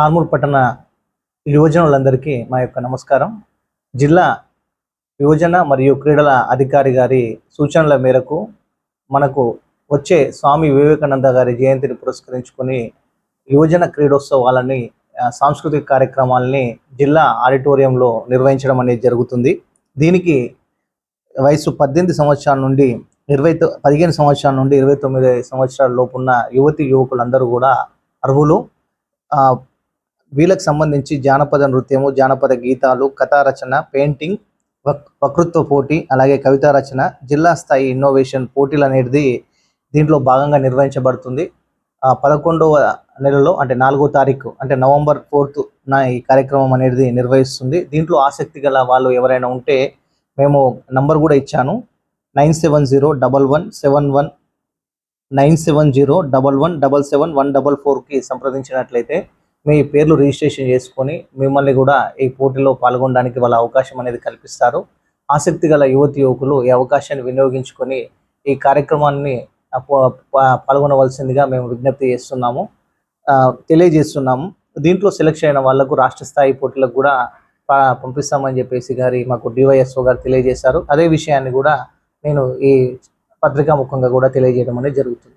ఆర్మూర్ పట్టణ యువజనులందరికీ మా యొక్క నమస్కారం. జిల్లా యువజన మరియు క్రీడల అధికారి గారి సూచనల మేరకు మనకు వచ్చే స్వామి వివేకానంద గారి జయంతిని పురస్కరించుకొని యువజన క్రీడోత్సవాలని సాంస్కృతిక కార్యక్రమాలని జిల్లా ఆడిటోరియంలో నిర్వహించడం అనేది జరుగుతుంది. దీనికి వయసు పద్దెనిమిది సంవత్సరాల నుండి ఇరవై పదిహేను సంవత్సరాల నుండి ఇరవై తొమ్మిది సంవత్సరాల లోపు ఉన్న యువతి యువకులందరూ కూడా అర్హులు. వీళ్ళకి సంబంధించి జానపద నృత్యము జానపద గీతాలు కథా రచన పెయింటింగ్ వకృత్వ వక్తృత్వ పోటీ అలాగే కవితా రచన జిల్లా స్థాయి ఇన్నోవేషన్ పోటీలు అనేది దీంట్లో భాగంగా నిర్వహించబడుతుంది. ఆ, పదకొండవ నెలలో అంటే నాలుగో తారీఖు అంటే నవంబర్ ఫోర్త్ నా ఈ కార్యక్రమం అనేది నిర్వహిస్తుంది. దీంట్లో ఆసక్తి గల వాళ్ళు ఎవరైనా ఉంటే మేము నంబర్ కూడా ఇచ్చాను. Nine seven zero double one seven one nine seven zero double one double seven one double ఫోర్కి సంప్రదించినట్లయితే మీ పేర్లు రిజిస్ట్రేషన్ చేసుకొని మిమ్మల్ని కూడా ఈ పోటీలో పాల్గొనడానికి వాళ్ళ అవకాశం అనేది కల్పిస్తారు. ఆసక్తి గల యువతి యువకులు ఈ అవకాశాన్ని వినియోగించుకొని ఈ కార్యక్రమాన్ని పాల్గొనవలసిందిగా మేము విజ్ఞప్తి చేస్తున్నాము. తెలియజేస్తున్నాము. దీంట్లో సెలెక్ట్ అయిన వాళ్ళకు రాష్ట్ర స్థాయి పోటీలకు కూడా ప- పంపిస్తామని చెప్పేసి గారి మాకు డివైఎస్ఓ గారు తెలియజేశారు. అదే విషయాన్ని కూడా నేను ఈ పత్రికా ముఖంగా కూడా తెలియజేయడం అనేది జరుగుతుంది.